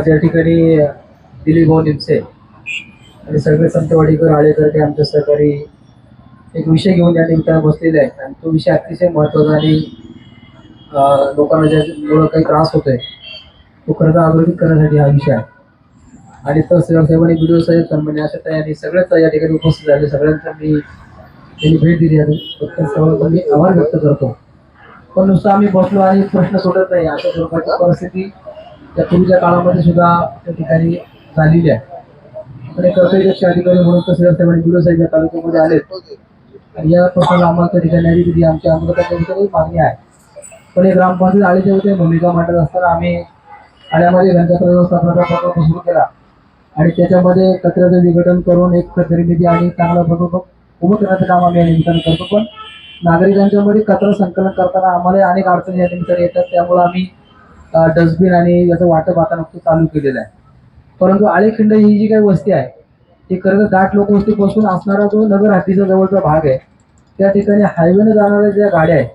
आज या ठिकाणी दिलीप भाऊ निमसे आणि सगळे संतवाडीकर आळेकर आमच्या सहकारी एक विषय घेऊन या निमित्तानं बसलेले आहेत. आणि तो विषय अतिशय महत्त्वाचा आणि लोकांना ज्यामुळं काही त्रास होतोय तो खरं तर अधोरेखित करण्यासाठी हा विषय आहे. आणि तहसीलदार साहेबांनी व्हिडिओ साहेब सन्मान्य अशा तयारी सगळ्याच या ठिकाणी उपस्थित झाले. सगळ्यांचा मी त्यांनी भेट दिली आणि प्रत्येक सर्वांचा मी आभार व्यक्त करतो. पण नुसतं आम्ही बसलो आणि प्रश्न सोडत नाही. अशा स्वरूपाची परिस्थिती त्या पूर्वीच्या काळामध्ये सुद्धा त्या ठिकाणी झालेली आहे. पण एक कर्तव्यदक्ष अधिकारी म्हणून कसे असल्यामुळे व्हिडिओ साहेब या तालुक्यामध्ये आलेत. आणि या प्रश्नाला आम्हाला त्या ठिकाणी आली दिली आमच्या अमृताची मागणी आहे. पण हे ग्रामपंचायत आळीच्या होते भूमिका मांडत असताना आम्ही आल्यामध्ये घनकचरा व्यवस्थापनाचा प्रकल्प सुरू केला. आणि त्याच्यामध्ये कचऱ्याचं विघटन करून एक प्रतिनिधी निधी आणि चांगला प्रकल्प उभं करण्याचं काम आम्ही या निमित्तानं करतो. पण नागरिकांच्यामध्ये कचरा संकलन करताना आम्हाला अनेक अडचणी या निमित्ताने येतात. त्यामुळे आम्ही डस्टबिन आणि याचं वाटप आता नुकतं चालू केलेलं आहे. परंतु आळेखिंड ही जी काही वस्ती आहे ती खरं तर दाट लोकवस्तीपासून असणारा जो नगर हद्दीचा जवळचा भाग आहे त्या ठिकाणी हायवेनं जाणाऱ्या ज्या गाड्या आहेत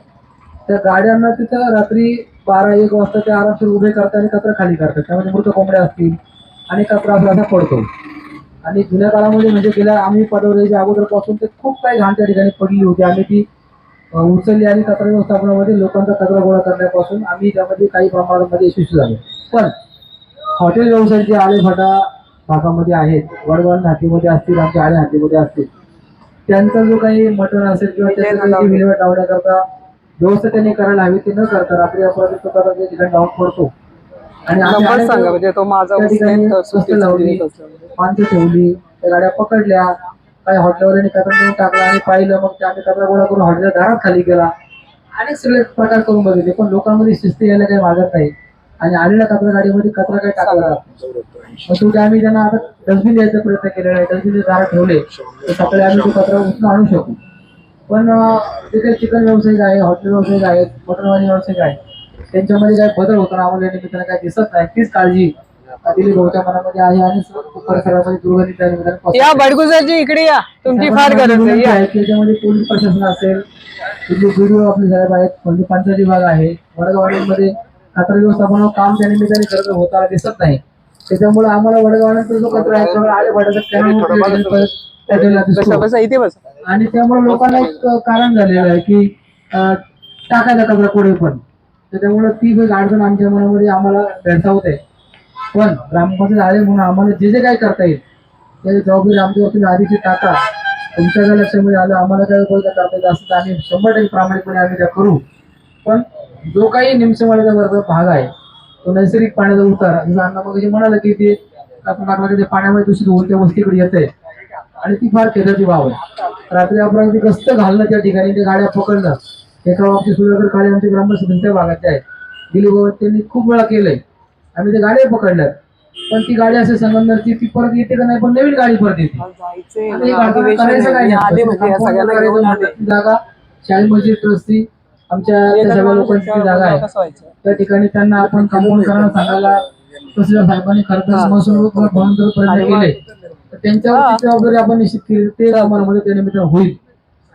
त्या गाड्यांना तिथं रात्री बारा एक वाजता ते आरामशीर उभे करतात आणि कचरा खाली करतात. त्यामध्ये मृत कोंबड्या असतील आणि कचरा असा पडतो. आणि जुन्या काळामध्ये म्हणजे गेल्या आम्ही पदवल्याच्या अगोदरपासून ते खूप काही घाण त्या ठिकाणी पडली होती. आम्ही ती उचलली आणि कचरा व्यवस्थापनामध्ये लोकांचा कचरा गोळा करण्यापासून आम्ही त्यामध्ये काही प्रमाणामध्ये यशस्वी झालो. पण हॉटेल व्यवसाय जे आळेफाटा भागामध्ये आहेत वडवण हातीमध्ये असतील आमच्या आळे हातीमध्ये असतील त्यांचा जो काही मटण असेल किंवा त्याचं काही विल्हेवाट लावण्याकरता व्यवस्था त्यांनी करायला हवी ते न करता रात्री अपराधी स्वतःला त्या ठिकाणी जाऊन पडतो. आणि सांगा म्हणजे तो माझा. माणसं ठेवली त्या गाड्या पकडल्या काही हॉटेलवाल्याने कचरा नेऊन टाकला आणि पाहिलं मग ते आम्ही कचरा गोळा करून हॉटेलच्या दारात खाली गेला. अनेक सगळे प्रकार करून बघितले पण लोकांमध्ये शिस्त यायला काही मागत नाही. आणि आलेल्या कचरा गाडीमध्ये कचरा काही टाकला मग शेवटी आम्ही त्यांना आता डस्टबिन द्यायचा प्रयत्न केलेला आहे डस्टबिन दारात ठेवले तर सकाळी आम्ही तो कचरा उचलून आणू शकू. पण तिथे जे काही चिकन व्यावसायिक आहे हॉटेल व्यावसायिक आहेत मटनवाणी व्यावसायिक आहेत त्यांच्यामध्ये काही बदल होताना आम्हाला निमित्तानं काही दिसत नाही. तीच काळजी आहे. या बडगुजरजी इकडे या. तुमची फार गरज आहे. या. आहे त्याच्यामध्ये पोलीस प्रशासन असेल तिथले व्हिडिओ आपले साहेब आहेत म्हणजे पंचायत विभाग आहे. वडगावाड्यांमध्ये कचरा व्यवस्थापनावर काम त्या निमित्ताने करत होताना दिसत नाही. त्याच्यामुळे आम्हाला वडगावाड्यांचा जो कचरा आहे तो आले वाटत बसा बसा इथे बस. आणि त्यामुळे लोकांना एक कारण झालेलं आहे की अं, टाकायचा कचरा कुठे पण. त्याच्यामुळे ती एक अडचण आमच्या मनामध्ये आम्हाला भेडसावते पण ग्रामपंचायत आले म्हणून आम्हाला जे जे काय करता येईल त्याची जबाबदारी आमच्यावरती आधीची टाका तुमच्या काय लक्षामध्ये आलं आम्हाला काय गोष्ट करता येत असं तर आम्ही शंभर टक्के प्रामाणिकपणे आम्ही त्या करू. पण जो काही निमसमाळीचा वर्ग भाग आहे तो नैसर्गिक पाण्याचा उतार जसं अण्णा मग म्हणालं की ते आपण ते पाण्यामध्ये दूषित होऊन त्या वस्तीकडे येते आणि ती फार खेदाची बाब आहे. रात्री आपण ती गस्त घालणं त्या ठिकाणी त्या गाड्या पकडणं एका बाबतीत सुधाकर काळे आमचे ग्रामस्थ भागाचे आहेत. दिलीप बाबा त्यांनी खूप वेळा केलंय. आम्ही त्या गाड्या पकडल्यात. पण ती गाडी असे संगमनरची ती परत येते का नाही पण नवीन गाडी परत येते. गाडीवर अधिवेशन करायचं काय? म्हणजे आपण करायचं म्हणजे ती जागा. शाळी मस्जिद ट्रस्टी आमच्या त्या सगळ्या लोकांची ती जागा आहे. त्या ठिकाणी त्यांना आपण कंपाऊंड करायला सांगायला तसं साहेबांनी खरं तर महसूल म्हणून जर प्रयत्न केले. तर त्यांच्यावरती जबाबदारी आपण निश्चित केली. ते आम्हाला मध्ये त्या निमित्तानं होईल.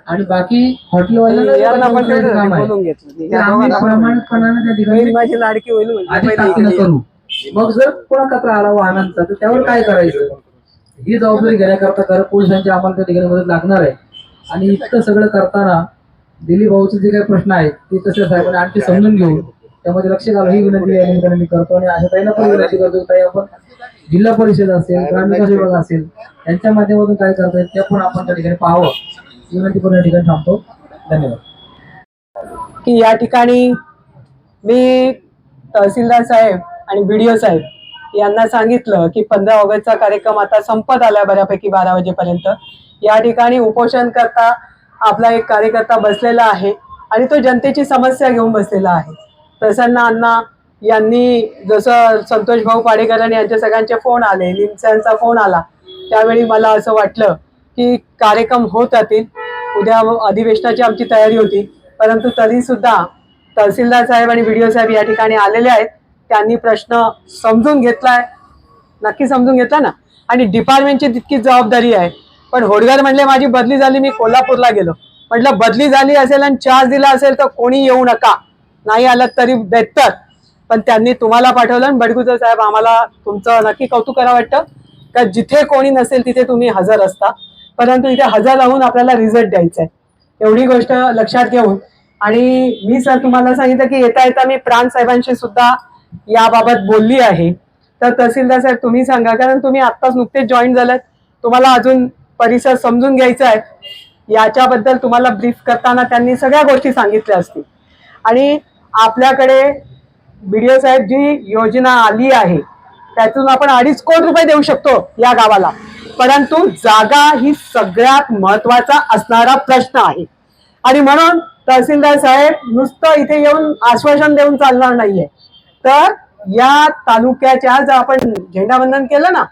आणि बाकी हॉटेलवाल्यांना करायचं काम आहे, ते आम्ही प्रामाणिकपणाने त्या ठिकाणी बहीण माझी लाडकी होईल म्हणजे इकडे. करू. मग जर पुन्हा आला वाहनांचा तर त्यावर काय करायचं? ही जबाबदारी घेण्याकरता खरं पोलिसांची आम्हाला त्या ठिकाणी मदत लागणार आहे. आणि इतकं सगळं करताना दिलीप भाऊचे जे काही प्रश्न आहेत ते तसे साहेबांनी आणखी समजून घेऊन त्यामध्ये लक्ष घालून ही विनंती या निमित्ताने मी करतो आणि अशा ताईला पण विनंती करतो ताई आपण जिल्हा परिषद असेल ग्रामविकास विभाग असेल यांच्या माध्यमातून काय करता येईल ते पण आपण त्या ठिकाणी पाहावं. ही विनंती पण या ठिकाणी थांबतो. धन्यवाद. की या ठिकाणी मी तहसीलदार साहेब आणि बीडीओ साहेब यांना सांगितलं की पंधरा ऑगस्टचा कार्यक्रम आता संपत आला बऱ्यापैकी बारा वाजेपर्यंत. या ठिकाणी उपोषण करता आपला एक कार्यकर्ता बसलेला आहे आणि तो जनतेची समस्या घेऊन बसलेला आहे. प्रसन्न अण्णा यांनी जसं संतोष भाऊ पाडेकर यांच्या सगळ्यांचे फोन आले लिमच्यांचा फोन आला त्यावेळी मला असं वाटलं की कार्यक्रम होत जातील उद्या अधिवेशनाची आमची तयारी होती परंतु तरी सुद्धा तहसीलदार साहेब आणि व्हिडिओ साहेब या ठिकाणी आलेले आहेत. त्यांनी प्रश्न समजून घेतलाय. नक्की समजून घेतला ना? आणि डिपार्टमेंटची तितकी जबाबदारी आहे. पण होडगर म्हणले माझी बदली झाली मी कोल्हापूरला गेलो. म्हटलं बदली झाली असेल आणि चार्ज दिला असेल तर कोणी येऊ नका. नाही आलं तरी बेहतर पण त्यांनी तुम्हाला पाठवलं आणि बडगुजर साहेब आम्हाला तुमचं नक्की कौतुक करावं वाटतं. का जिथे कोणी नसेल तिथे तुम्ही हजर असता. परंतु इथे हजर राहून आपल्याला रिझल्ट द्यायचा आहे एवढी गोष्ट लक्षात घेऊन. आणि मी सर तुम्हाला सांगितलं की येता येता मी प्राण साहेबांशी सुद्धा याबाबत बोलली आहे. तर तहसीलदार साहेब तुम्ही सांगा कारण तुम्ही आत्ताच नुकतेच जॉईन झालात. तुम्हाला अजून परिसर समजून घ्यायचा आहे. याच्याबद्दल तुम्हाला ब्रीफ करताना त्यांनी सगळ्या गोष्टी सांगितल्या असतील. आणि आपल्याकडे बीडीओ साहेब जी योजना आली आहे त्यातून आपण अडीच कोटी रुपये देऊ शकतो या गावाला. परंतु जागा ही सगळ्यात महत्त्वाचा असणारा प्रश्न आहे. आणि म्हणून तहसीलदार साहेब नुसतं इथे येऊन आश्वासन देऊन चालणार नाहीये. तर या तालुक्याच्या जर आपण झेंडावंदन केलं ना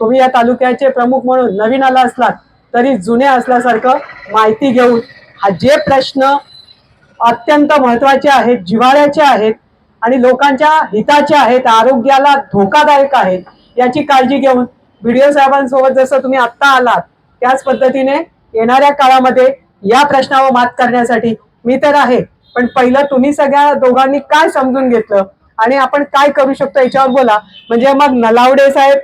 तुम्ही या तालुक्याचे प्रमुख म्हणून नवीन आला असलात तरी जुने असल्यासारखं माहिती घेऊन हा जे प्रश्न अत्यंत महत्त्वाचे आहेत जिव्हाळ्याचे आहेत आणि लोकांच्या हिताचे आहेत आरोग्याला धोकादायक आहेत याची काळजी घेऊन व्हिडिओ साहेबांसोबत जसं तुम्ही आत्ता आलात त्याच पद्धतीने येणाऱ्या काळामध्ये या प्रश्नावर मात करण्यासाठी मी तर आहे. पण पहिलं तुम्ही सगळ्या दोघांनी काय समजून घेतलं? आणि आपण काय करू शकतो याच्यावर बोला. म्हणजे मग नलावडे साहेब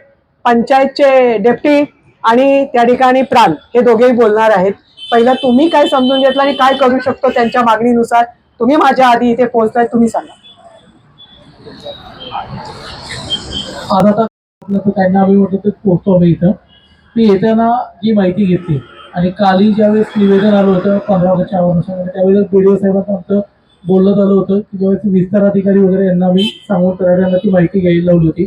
पंचायतचे डेप्टी आणि त्या ठिकाणी प्राण हे दोघेही बोलणार आहेत. पहिलं तुम्ही काय समजून घेतलं आणि काय करू शकतो त्यांच्या मागणीनुसार तुम्ही माझ्या आधी इथे पोहोचताय तुम्ही सांगा. त्यांना हवी होतं ते पोहोचतो आम्ही इथं. मी येताना जी माहिती घेतली आणि कालही ज्यावेळेस निवेदन आलं होतं पंधरा ऑगस्टच्या बी डी ओ साहेबांना आमचं बोलणं आलं होतं की ज्यावेळेस विस्तार अधिकारी वगैरे यांना आम्ही सांगून कराड्यांना ती माहिती घ्यायला लावली होती.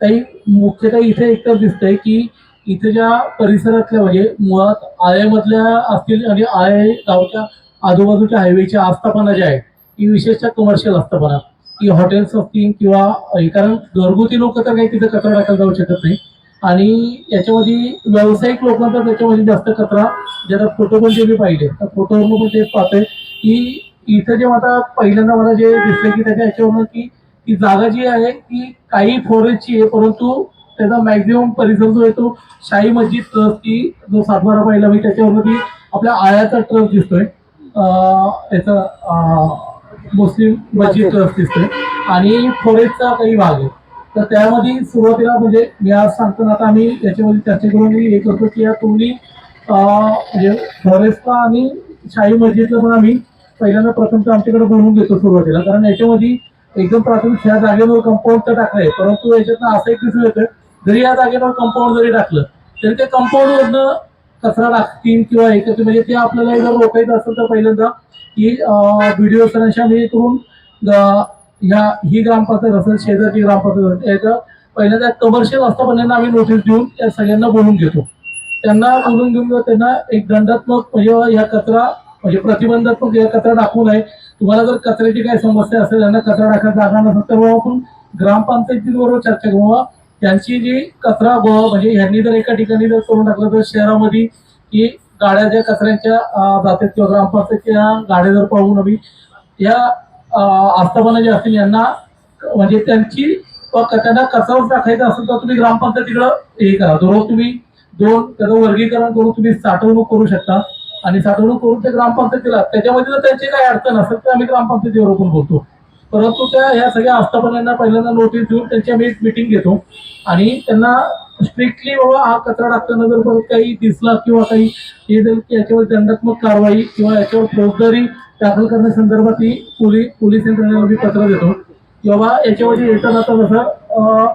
काही मुख्यतः इथे एकतर दिसतंय की इथे ज्या परिसरातल्या म्हणजे मुळात आळ्यामधल्या असतील आणि आळे गावच्या आजूबाजूच्या हायवेच्या आस्थापना ज्या आहेत ती विशेषतः कमर्शियल आस्थापना. की हॉटेल्स असतील किंवा कारण घरगुती लोक तर काही तिथे कचरा टाकायला जाऊ शकत नाही. आणि याच्यामध्ये व्यावसायिक लोकांचा त्याच्यामध्ये जास्त कचरा ज्याला फोटो पण जे मी पाहिले त्या फोटोवरून पण ते पाहतोय की इथं जे आता पहिल्यांदा मला जे दिसलं की त्याच्या याच्यावरून की ती जागा जी आहे ती काही फॉरेस्टची आहे परंतु त्याचा मॅक्झिमम परिसर जो आहे तो शाही मस्जिद ट्रस्ट की जो सातबारा पाहिला मी त्याच्यावरून ती आपल्या आळ्याचा ट्रस्ट दिसतोय. अं, याचा अं, मुस्लिम मस्जिद ट्रस्ट दिसतोय. आणि फॉरेस्टचा काही भाग आहे. तर त्यामध्ये सुरुवातीला म्हणजे मी आज सांगताना आता आम्ही याच्यामध्ये चर्चा करून मी हे करतो की या तुम्ही अं, म्हणजे फॉरेस्टला आणि शाही मस्जिदला पण आम्ही पहिल्यांदा प्रथम तर आमच्याकडे बनवून घेतो सुरुवातीला कारण याच्यामध्ये एकदम प्राथमिक ह्या जागेवर कंपाऊंड तर टाकलंय परंतु याच्यातनं असं एक दिसून येतं जरी या जागेवर कंपाऊंड जरी टाकलं तरी ते कंपाऊंडवरनं कचरा टाकतील किंवा हे करतील. म्हणजे ते आपल्याला जर रोखायचं असेल तर पहिल्यांदा की व्हिडिओ सरांशी आम्ही करून ह्या ही ग्रामपंचायत असेल शेजारची ग्रामपंचायत याचं याच्या पहिल्यांदा कमर्शियल आस्थापनांना आम्ही नोटीस देऊन त्या सगळ्यांना बोलून घेतो. त्यांना बोलून घेऊन त्यांना एक दंडात्मक म्हणजे ह्या कचरा म्हणजे प्रतिबंधात्मक कचरा टाकू नये. तुम्हाला जर कचऱ्याची काही समस्या असेल त्यांना कचरा टाकायला जागा नसेल तर बाबा आपण ग्रामपंचायतीबरोबर चर्चा करू. त्यांची जी कचरा गोळा म्हणजे ह्यांनी जर एका ठिकाणी जर करून टाकलं तर शहरामध्ये की गाड्या ज्या कचऱ्यांच्या जातात किंवा ग्रामपंचायतीच्या गाड्या जर पाहू नवी या आस्थापना ज्या असतील यांना म्हणजे त्यांची त्यांना कचराच टाकायचा असेल तर तुम्ही ग्रामपंचायतीकडं हे करा. दररोज तुम्ही दोन त्याचं वर्गीकरण करून तुम्ही साठवणूक करू शकता. आणि साठवणूक करून ते ग्रामपंचायतीला. त्याच्यामध्ये जर त्यांची काही अडचण असेल तर आम्ही ग्रामपंचायतीवर पण बोलतो. परंतु त्या ह्या सगळ्या आस्थापनांना पहिल्यांदा नोटीस देऊन त्यांची आम्ही मिटिंग घेतो. आणि त्यांना स्ट्रिक्टली बाबा हा कचरा टाकताना जर परत काही दिसला किंवा काही हे जर की याच्यावर दंडात्मक कारवाई किंवा याच्यावर फौजदारी दाखल करण्यासंदर्भात ही पोलीस पोलीस यंत्रणेला मी पत्र देतो. की बाबा येताना येता जाता जसं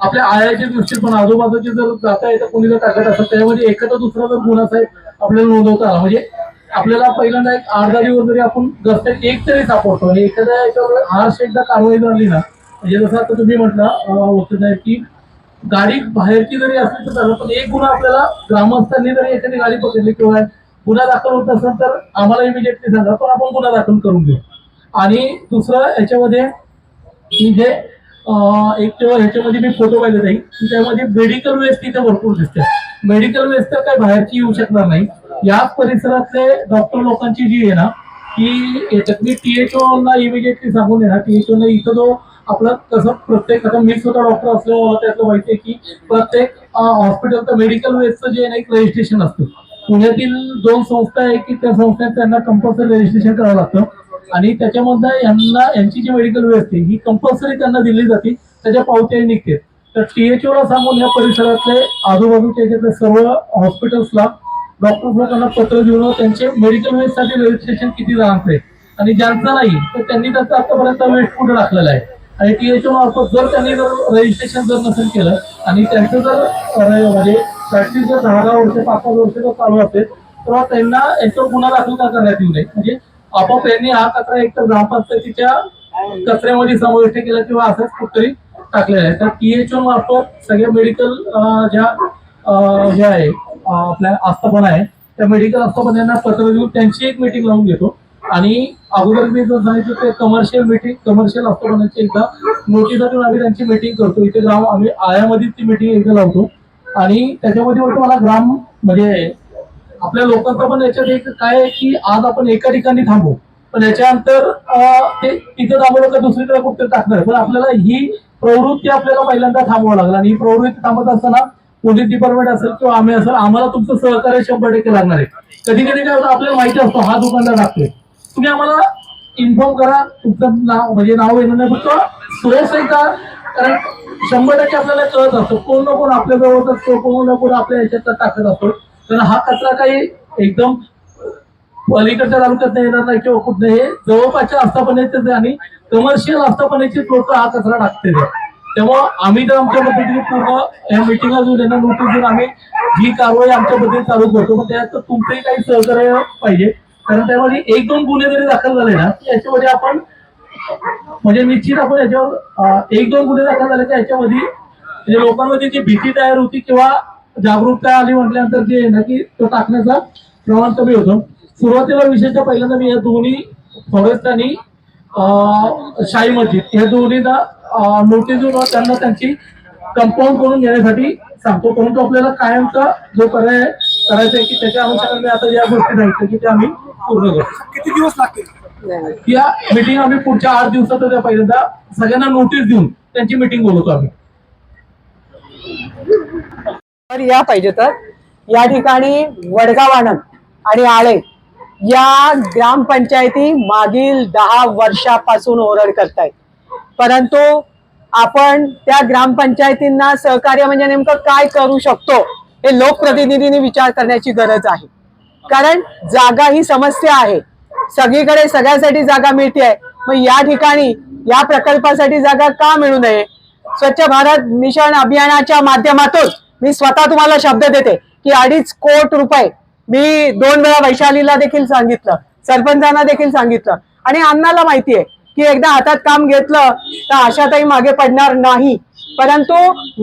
आपल्या आयाच्या दृष्टीत पण आजूबाजूचे जर जाता येतं कोणी जर टाकत असेल त्यामध्ये एखादा दुसरा जर गुन्हा साहेब आपल्याला नोंदवता आला. म्हणजे आपल्याला पहिल्यांदा एक आडदारीवर जरी आपण रस्त्यात एक तरी सापडतो आणि एखाद्या याच्यावर हार्श एकदा कारवाई झाली ना म्हणजे जसं आता तुम्ही म्हटलं वकील साहेब की गाडी बाहेरची जरी असली तर झालं पण एक गुन्हा आपल्याला ग्रामस्थांनी जरी एखादी गाडी पकडली किंवा गुन्हा दाखल होत असेल तर आम्हाला इमिजिएटली सांगा पण आपण गुन्हा दाखल करून घेऊ. आणि दुसरं याच्यामध्ये की जे एक तेव्हा ह्याच्यामध्ये मी फोटो पाहिजे नाही त्यामध्ये मेडिकल वेस्ट इथे भरपूर दिसते मेडिकल वेस्ट तर काय बाहेरची येऊ शकणार नाही. याच परिसरातले डॉक्टर लोकांची जी आहे ना की याच्यात मी टीएचओ ना इमिजिएटली सांगून आहे ना टीएचओ ना इथं जो आपलं कसं प्रत्येक आता मी स्वतः डॉक्टर असल्यामुळे मला त्यातलं माहिती आहे की प्रत्येक हॉस्पिटलचं मेडिकल वेस्टचं जे आहे ना एक रजिस्ट्रेशन असतं. पुण्यातील दोन संस्था आहे की त्या संस्थेत त्यांना कंपल्सरी रजिस्ट्रेशन करावं लागतं. आणि त्याच्यामधनं यांना यांची जी मेडिकल वेळ असते ही कंपल्सरी त्यांना दिली जाते. त्याच्या पावत्या निघते. तर टीएचओला सांगून या परिसरातले आजूबाजूच्या याच्यातले सर्व हॉस्पिटल्सला डॉक्टर्सला त्यांना पत्र देऊन त्यांचे मेडिकल वेस्टसाठी रजिस्ट्रेशन किती जणांचं आहे आणि ज्यांचं नाही तर त्यांनी त्याचा आतापर्यंत वेस्ट कुठे टाकलेला आहे? आणि टीएचओ मार्फत जर त्यांनी जर रजिस्ट्रेशन जर नसेल केलं आणि त्यांचं जर म्हणजे प्रॅक्टिस जर दहा दहा वर्ष पाच पाच वर्ष जर चालू असेल तर तेव्हा त्यांना याच्यावर गुन्हा दाखल का करण्यात येऊ नये? म्हणजे आपोआप यांनी हा कचरा एकतर ग्रामपंचायतीच्या कचऱ्यामध्ये समाविष्ट केला किंवा असंच कुठतरी टाकलेला आहे. तर टीएचओ मार्फत सगळ्या मेडिकल ज्या जे आहे आपल्या आस्थापना आहे त्या मेडिकल आस्थापनांना पत्र देऊन त्यांची एक मीटिंग लावून घेतो. आणि अगोदर मी जर सांगितलं ते कमर्शियल मीटिंग कमर्शियल आस्थापनाची एकदा नोटिसातून आम्ही त्यांची मीटिंग करतो. इथे ग्राम आम्ही आयामध्ये ती मीटिंग एकदा लावतो. आणि त्याच्यामध्ये मला ग्राम म्हणजे आपल्या लोकांचा पण याच्यात एक काय आहे की आज आपण एका ठिकाणी थांबू पण याच्यानंतर ते तिथं थांबवलं का दुसरीकडे कुठे टाकणार. पण आपल्याला ही प्रवृत्ती आपल्याला पहिल्यांदा थांबवावं लागेल. आणि ही प्रवृत्ती थांबत असताना पोलीस डिपार्टमेंट असेल किंवा आम्ही असेल आम्हाला तुमचं सहकार्य शंभर टक्के लागणार आहे. कधी कधी काय होतं आपल्याला माहिती असतो हा दुकानदार टाकतोय तुम्ही आम्हाला इन्फॉर्म करा. तुमचं नाव म्हणजे नाव येणार नाही फक्त सोर्स आहे का कारण शंभर टक्के आपल्याला कळत असतो कोण ना कोण आपल्या जवळ असतो कोण ना कोण आपल्या याच्यात टाकत असतो. कारण हा कचरा काही एकदम पलीकडच्या तालुक्यात येणार नाही किंवा कुठे हे जवळपासच्या आस्थापनेचे आहे आणि कमर्शियल आस्थापनेचे लोक हा कचरा टाकते तेव्हा आम्ही तर आमच्या पद्धतीने पूर्ण या मिटिंगला घेऊन यांना नोटीस देऊन आम्ही ही कारवाई आमच्या पद्धतीने चालू करतो. पण त्यात तुमचंही काही सहकार्य पाहिजे. कारण त्यामध्ये एक दोन गुन्हे जरी दाखल झाले ना की याच्यामध्ये आपण म्हणजे निश्चित आपण याच्यावर एक दोन गुन्हे दाखल झाले तर याच्यामध्ये म्हणजे लोकांमध्ये जी भीती तयार होती किंवा जागरूकता आली म्हटल्यानंतर जे आहे ना की तो टाकण्याचा प्रमाण कमी होतं. सुरुवातीला विशेषतः पहिल्यांदा मी या दोन्ही फॉरेस्ट आणि शाही मस्जिद या दोन्हीला नोटीस देऊन त्यांना त्यांची कंपाऊंड करून घेण्यासाठी सांगतो. परंतु आपल्याला कायमचा जो पर्याय करायचा आहे की त्याच्या अनुषंगाने आता ज्या गोष्टी राहायच्या की त्या आम्ही पूर्ण करतो किती दिवस लागतील? या मीटिंग आम्ही पुढच्या आठ दिवसात त्या पहिल्यांदा सगळ्यांना नोटीस देऊन त्यांची मीटिंग बोलवतो आम्ही. तर या पाहिजे तर. या ठिकाणी वडगाव आनंद आणि आळे या ग्रामपंचायती मागील दहा वर्षापासून ओरड करतायत. परंतु आपण त्या ग्रामपंचायतींना सहकार्य म्हणजे नेमकं काय करू शकतो हे लोकप्रतिनिधींनी विचार करण्याची गरज आहे. कारण जागा ही समस्या आहे. सगळीकडे सगळ्यासाठी जागा मिळते आहे मग या ठिकाणी या प्रकल्पासाठी जागा का मिळू नये? स्वच्छ भारत मिशन अभियानाच्या माध्यमातून मी स्वतः तुम्हाला शब्द देते की अडीच कोट रुपये मी दोन वेळा वैशालीला देखील सांगितलं सरपंचांना देखील सांगितलं. आणि अण्णाला माहितीये की एकदा हातात काम घेतलं तर आशाताई मागे पडणार नाही. परंतु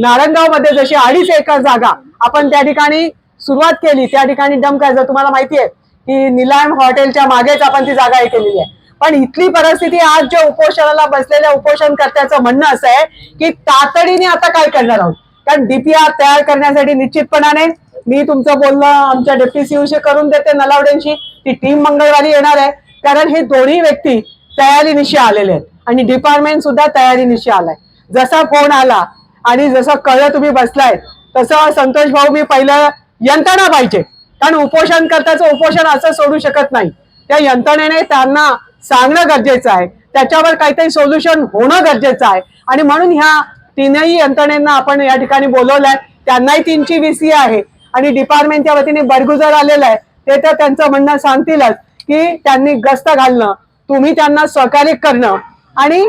नारंगावमध्ये जशी अडीच एकर जागा आपण त्या ठिकाणी सुरुवात केली त्या ठिकाणी डम करायचं तुम्हाला माहितीये की निलायम हॉटेलच्या मागेच आपण ती जागा हे केलेली आहे. पण इथली परिस्थिती आज जे उपोषणाला बसलेल्या उपोषणकर्त्याचं म्हणणं असं आहे की तातडीने आता काय करणार आहोत? कारण डीपीआर तयार करण्यासाठी निश्चितपणाने मी तुमचं बोलणं आमच्या डेप्टी सीओशी करून देते नलावडेंशी. ती टीम मंगळवारी येणार आहे. कारण हे दोन्ही व्यक्ती तयारीनिशी आलेले आहेत. आणि डिपार्टमेंट सुद्धा तयारीनिशी आलाय. जसा फोन आला आणि जसं कळलं तुम्ही बसलाय तसं संतोष भाऊ मी पहिलं यंत्रणा पाहिजे. कारण उपोषण करताचं उपोषण असं सोडू शकत नाही. त्या यंत्रणेने त्यांना सांगणं गरजेचं आहे. त्याच्यावर काहीतरी सोल्युशन होणं गरजेचं आहे. आणि म्हणून ह्या तीनही यंत्रणेंना आपण या ठिकाणी बोलवलंय. त्यांनाही तीनची व्हीसी आहे. आणि डिपार्टमेंटच्या वतीने बरगुजर आलेलं आहे. ते तर त्यांचं म्हणणं सांगतीलच की त्यांनी गस्त घालणं तुम्ही त्यांना सहकार्य करणं आणि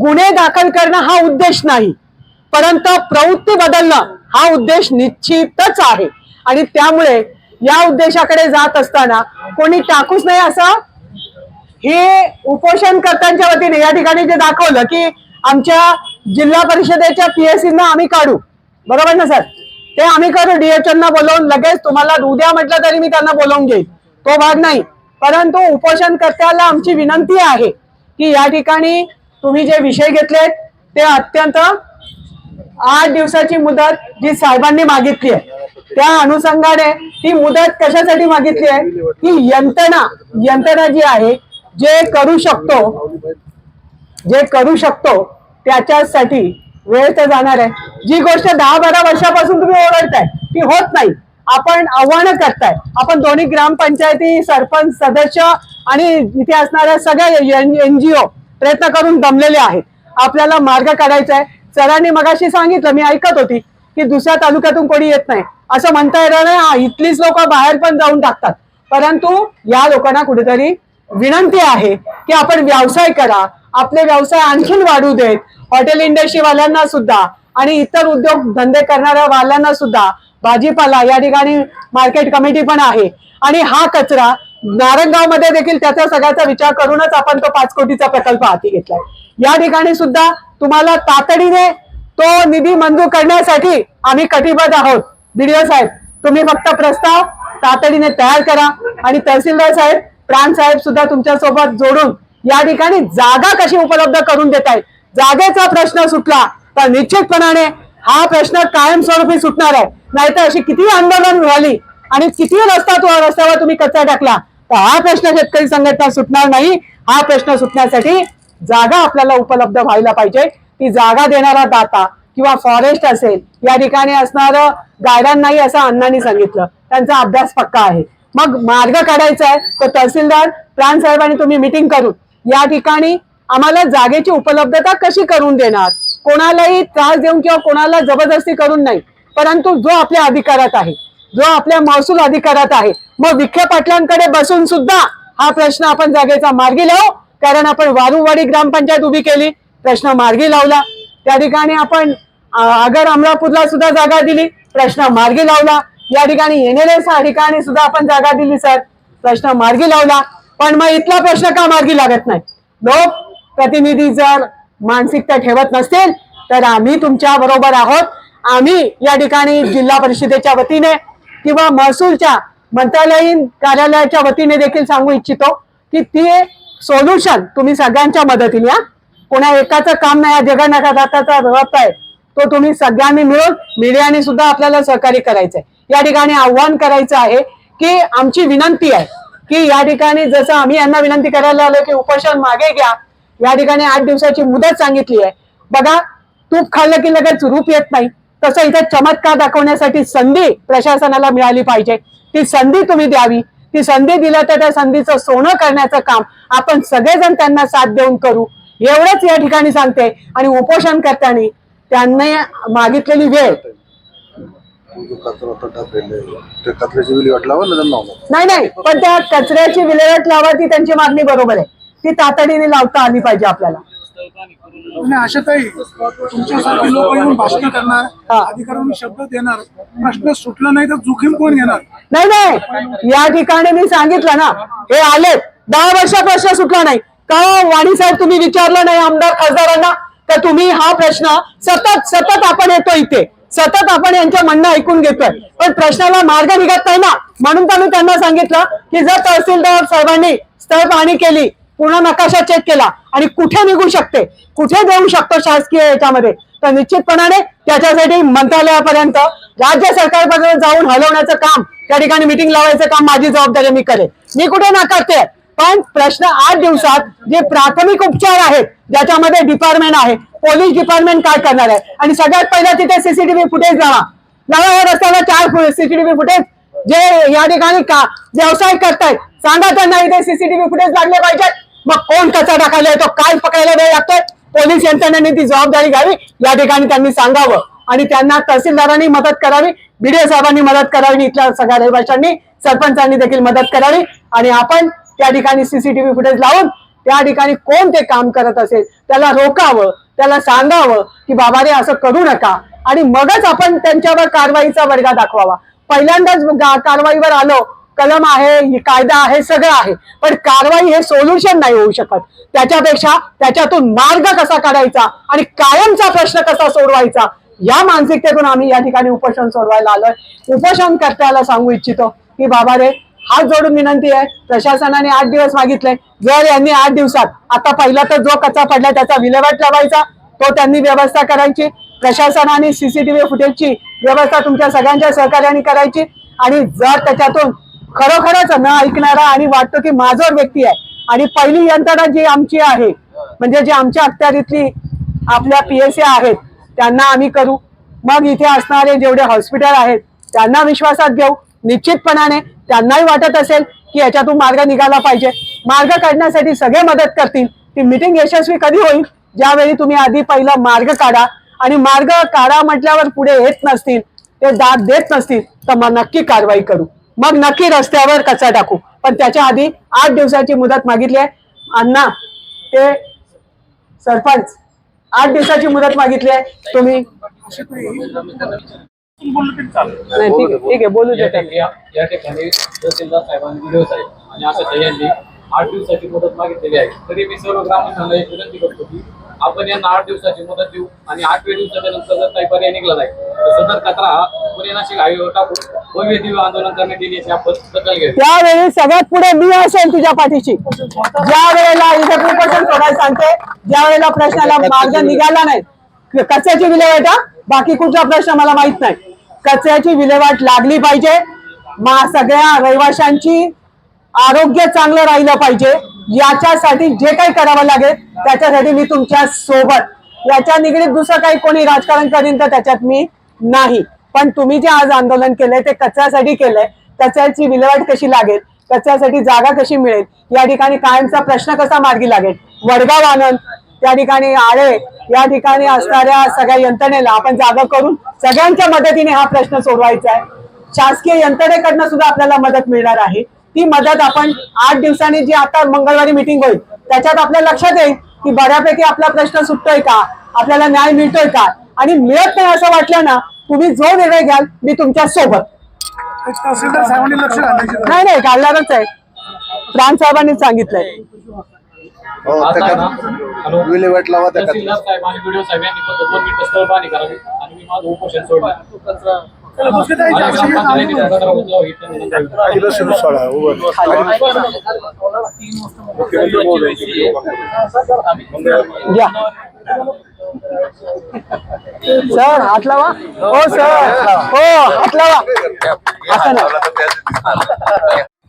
गुन्हे दाखल करणं हा उद्देश नाही. परंतु प्रवृत्ती बदलणं हा उद्देश निश्चितच आहे. आणि त्यामुळे या उद्देशाकडे जात असताना कोणी टाकूच नाही असं. हे उपोषणकर्त्यांच्या वतीने या ठिकाणी जे दाखवलं की आमच्या जिल्हा परिषदेच्या पीएससी ना आम्ही काढू. बरोबर ना सर? ते आम्ही करू. DHO बोलवून लगेच तुम्हाला उद्या म्हटलं तरी मी त्यांना बोलवून घेईल तो भाग नाही. परंतु उपोषणकर्त्याला आमची विनंती आहे की या ठिकाणी तुम्ही जे विषय घेतलेत ते अत्यंत आठ दिवसाची मुदत जी साहेबांनी मागितली आहे त्या अनुषंगाने ती मुदत कशासाठी मागितली आहे? की यंत्रणा यंत्रणा जी आहे जे करू शकतो जे करू शकतो त्याच्यासाठी वेळ तर जाणार आहे. जी गोष्ट दहा बारा वर्षापासून तुम्ही ओरडताय ती होत नाही. आपण आव्हानं करताय. आपण दोन्ही ग्रामपंचायती सरपंच सदस्य आणि इथे असणाऱ्या सगळ्या एनजीओ प्रयत्न करून दमलेले आहेत. आपल्याला मार्ग काढायचा आहे. सरांनी मगाशी सांगितलं मी ऐकत होती की दुसऱ्या तालुक्यातून कोणी येत नाही. असं म्हणता येणार नाही. हा इथलीच लोक बाहेर पण जाऊन टाकतात. परंतु या लोकांना कुठेतरी विनंती आहे की आपण व्यवसाय करा आपले व्यवसाय आणखीन वाढू देत. हॉटेल इंडस्ट्रीवाल्यांना सुद्धा आणि इतर उद्योग धंदे करणाऱ्या वाल्यांना सुद्धा भाजीपाला या ठिकाणी मार्केट कमिटी पण आहे. आणि हा कचरा नारंगावमध्ये देखील त्याचा सगळ्याचा विचार करूनच आपण तो पाच कोटीचा प्रकल्प हाती घेतलाय. या ठिकाणी सुद्धा तुम्हाला तातडीने तो निधी मंजूर करण्यासाठी आम्ही कटिबद्ध आहोत. बीडीओ साहेब तुम्ही फक्त प्रस्ताव तातडीने तयार करा. आणि तहसीलदार साहेब प्राण साहेब सुद्धा तुमच्यासोबत जोडून या ठिकाणी जागा कशी उपलब्ध करून देत आहेत? जागेचा प्रश्न सुटला तर निश्चितपणाने हा प्रश्न कायमस्वरूपी सुटणार आहे. नाहीतर अशी किती आंदोलन झाली आणि किती रस्ता तो रस्त्यावर तुम्ही कचरा टाकला तर हा प्रश्न शेतकरी संघटना सुटणार नाही. हा प्रश्न सुटण्यासाठी जागा आपल्याला उपलब्ध व्हायला पाहिजे. ती जागा देणारा दाता किंवा फॉरेस्ट असेल या ठिकाणी असणारं गार्डन नाही असं अण्णांनी सांगितलं. त्यांचा अभ्यास पक्का आहे. मग मार्ग काढायचा आहे. तो तहसीलदार प्राण साहेबांनी तुम्ही मिटिंग करून या ठिकाणी आम्हाला जागेची उपलब्धता कशी करून देणार? कोणालाही त्रास देऊन किंवा कोणाला जबरदस्ती करून नाही परंतु जो आपल्या अधिकारात आहे जो आपल्या महसूल अधिकारात आहे मग विखे पाटलांकडे बसून सुद्धा हा प्रश्न आपण जागेचा मार्गी लावू. कारण आपण वारूवाडी ग्रामपंचायत उभी केली प्रश्न मार्गी लावला. त्या ठिकाणी आपण आगर अमरापूरला सुद्धा जागा दिली प्रश्न मार्गी लावला. या ठिकाणी येणाऱ्या ठिकाणी सुद्धा आपण जागा दिली सर. प्रश्न मार्गी लावला. पण मग इथला प्रश्न का मार्गी लागत नाही? लोक प्रतिनिधी जर मानसिकता ठेवत नसतील तर आम्ही तुमच्या बरोबर आहोत. आम्ही या ठिकाणी जिल्हा परिषदेच्या वतीने किंवा महसूलच्या मंत्रालयीन कार्यालयाच्या वतीने देखील सांगू इच्छितो की ती सोल्युशन तुम्ही सगळ्यांच्या मदतीने या कोणा एकाचं काम नाही हा जगन्नाथाचा रथ आहे. तो तुम्ही सगळ्यांनी मिळून मीडियाने सुद्धा आपल्याला सहकार्य करायचंय. या ठिकाणी आव्हान करायचं आहे की आमची विनंती आहे की या ठिकाणी जसं आम्ही यांना विनंती करायला आलो की उपोषण मागे घ्या. या ठिकाणी आठ दिवसाची मुदत सांगितली आहे. बघा तूप खाल्लं की लगेच रूप येत नाही. तसं इथं चमत्कार दाखवण्यासाठी संधी प्रशासनाला मिळाली पाहिजे. ती संधी तुम्ही द्यावी. ती संधी दिल्या तर त्या संधीचं सोनं करण्याचं काम आपण सगळेजण त्यांना साथ देऊन करू. एवढंच या ठिकाणी सांगते. आणि उपोषण त्यांनी मागितलेली वेळ जो कचरा होता टाकलेला आहे, त्या कचऱ्याची विल्हेवाट लावा ना त्यांना नाही नाही पण त्या कचऱ्याची विल्हेवाट लावा ती त्यांची मागणी बरोबर आहे. ती तातडीने लावता आली पाहिजे आपल्याला. तुमच्यासारखे लोक येऊन भाषण करणार हा. अधिकाऱ्यांनी शब्द देणार प्रश्न सुटला नाही तर जोखीम कोण घेणार? नाही नाही या ठिकाणी मी सांगितलं ना हे आले दहा वर्षा प्रश्न सुटला नाही. का वाणी साहेब तुम्ही विचारलं नाही आमदार खासदारांना? तर तुम्ही हा प्रश्न सतत सतत आपण येतो इथे. सतत आपण यांच्या म्हणणं ऐकून घेतोय. पण प्रश्नाला मार्ग निघत नाही ना. म्हणून तर मी त्यांना सांगितलं की जर तहसीलदार साहेबांनी स्थळ पाहणी केली पूर्ण नकाशा चेक केला आणि कुठे निघू शकते कुठे देऊ शकतो शासकीय याच्यामध्ये तर निश्चितपणाने त्याच्यासाठी मंत्रालयापर्यंत राज्य सरकारपर्यंत जाऊन हलवण्याचं काम त्या ठिकाणी मिटिंग लावायचं काम माझी जबाबदारी मी करेन. मी कुठे नाकारते? पण प्रश्न आठ दिवसात जे प्राथमिक उपचार आहेत ज्याच्यामध्ये डिपार्टमेंट आहे पोलीस डिपार्टमेंट काय करणार आहे? आणि सगळ्यात पहिल्या तिथे सीसीटीव्ही फुटेज लावा लावा या रस्त्याला चार सीसीटीव्ही फुटेज जे या ठिकाणी का व्यवसाय करतायत सांगा त्यांना इथे सीसीटीव्ही फुटेज लागले पाहिजेत मग कोण कसा टाकायला येतो काय पकडायला वेळ लागतोय? पोलीस यंत्रणेने ती जबाबदारी घ्यावी. या ठिकाणी त्यांनी सांगावं. आणि त्यांना तहसीलदारांनी मदत करावी. बीडीओ साहेबांनी मदत करावी. इथल्या सगळ्या रहिवाशांनी सरपंचांनी देखील मदत करावी. आणि आपण त्या ठिकाणी सीसीटीव्ही फुटेज लावून त्या ठिकाणी कोण ते काम करत असेल त्याला रोकावं त्याला सांगावं की बाबा रे असं करू नका. आणि मगच आपण त्यांच्यावर कारवाईचा वर्गा दाखवावा. पहिल्यांदाच कारवाईवर आलो कलम आहे कायदा आहे सगळं आहे. पण कारवाई हे सोल्युशन नाही होऊ शकत. त्याच्यापेक्षा त्याच्यातून मार्ग कसा काढायचा आणि कायमचा प्रश्न कसा सोडवायचा या मानसिकतेतून आम्ही या ठिकाणी उपोषण सोडवायला आलोय. उपोषण कर्त्याला सांगू इच्छितो की बाबा रे हात जोडून विनंती आहे. प्रशासनाने आठ दिवस मागितले. जर यांनी आठ दिवसात आता पहिला तर जो कचरा पडला त्याचा विल्हेवाट लावायचा तो त्यांनी व्यवस्था करायची. प्रशासनाने सीसीटीव्ही फुटेजची व्यवस्था तुमच्या सगळ्यांच्या सहकार्याने करायची. आणि जर त्याच्यातून खरोखरच न ऐकणारा आणि वाटतो की माझोर व्यक्ती आहे आणि पहिली यंत्रणा जी आमची आहे म्हणजे जी आमच्या अखत्यारीतली आपल्या पीएसए आहेत त्यांना आम्ही करू. मग इथे असणारे जेवढे हॉस्पिटल आहेत त्यांना विश्वासात घेऊ. निश्चितपणाने त्यांनाही वाटत असेल की याच्यातून मार्ग निघाला पाहिजे. मार्ग काढण्यासाठी सगळे मदत करतील. ती मिटिंग यशस्वी कधी होईल? ज्यावेळी तुम्ही आधी पहिला मार्ग काढा. आणि मार्ग काढा म्हटल्यावर पुढे येत नसतील ते दाद देत नसतील तर मग नक्की कारवाई करू. मग नक्की रस्त्यावर कचरा टाकू. पण त्याच्या आधी आठ दिवसाची मुदत मागितली आहे. अण्णा ते सरपंच आठ दिवसाची मुदत मागितली आहे. तुम्ही तुम्ही बोललं तरी चालेल. नाही ठीक आहे ठीक आहे बोलू या ठिकाणी या ठिकाणी तहसीलदार साहेबांनी व्हिडिओ साहेब आणि आशा यांनी आठ दिवसाची मुदत मागितलेली आहे. तरी मी सर्व ग्रामस्थांना एक विनंती करतो की आपण यांना आठ दिवसाची मुदत देऊ आणि आठव्या दिवसाच्या नंतर जर काही पर्याय निघला नाही तर सदर कचरा हा पुणे हायवेवर टाकून भव्य दिव्य आंदोलन करण्यात येईल याची आपण दखल घ्यावी त्यावेळी सगळ्यात पुढे मी असेल तुझ्या पाठीशी. ज्या वेळेला इथे कुपोषण सोडायला सांगते ज्या वेळेला प्रश्नाला मार्ग निघाला नाही. क- कचऱ्याची विल्हेवाट हा? बाकी कुठला प्रश्न मला माहीत नाही. कचऱ्याची विल्हेवाट लागली पाहिजे. मा सगळ्या रहिवाशांची आरोग्य चांगलं राहिलं पाहिजे. याच्यासाठी जे काही करावं लागेल त्याच्यासाठी मी तुमच्यासोबत. याच्या निगडीत दुसरं काही कोणी राजकारण करीन तर त्याच्यात मी नाही. पण तुम्ही जे आज आंदोलन केलंय ते कचऱ्यासाठी केलंय. कचऱ्याची विल्हेवाट कशी लागेल? कचऱ्यासाठी जागा कशी मिळेल? या ठिकाणी कायमचा प्रश्न कसा मार्गी लागेल? वडगाव आनंद त्या ठिकाणी आळे या ठिकाणी असणाऱ्या सगळ्या यंत्रणेला आपण जागा करून सगळ्यांच्या मदतीने हा प्रश्न सोडवायचा आहे. शासकीय यंत्रणेकडनं सुद्धा आपल्याला मदत मिळणार आहे. ती मदत आपण आठ दिवसांनी जी आता मंगळवारी मिटिंग होईल त्याच्यात आपल्या लक्षात येईल की बऱ्यापैकी आपला प्रश्न सुटतोय का? आपल्याला न्याय मिळतोय का? आणि मिळत नाही असं वाटलं ना तुम्ही जो निर्णय घ्याल मी तुमच्यासोबत. नाही नाही घालणारच आहे. प्राण साहेबांनी सांगितलंय. हो आता ना, हॅलो. कचरा विल्हेवाट लावा त्या तहसीलदार साहेब आणि व्हिडिओ साहेब यांनी फक्त दोन मिनिटं स्थळ पाहणी करावी आणि मी माझं उपोषण सोडलं. चला, दुसरी ताई, आणि अक्षय ग्रामपंचायतीने कचरा उचलावा त्यांनी नंतर कचरा सुरू सोडा उभं. मुख्यमंत्री महोदय. घ्या सर हात लावा. हो सर. हो हात लावा. असं नाही.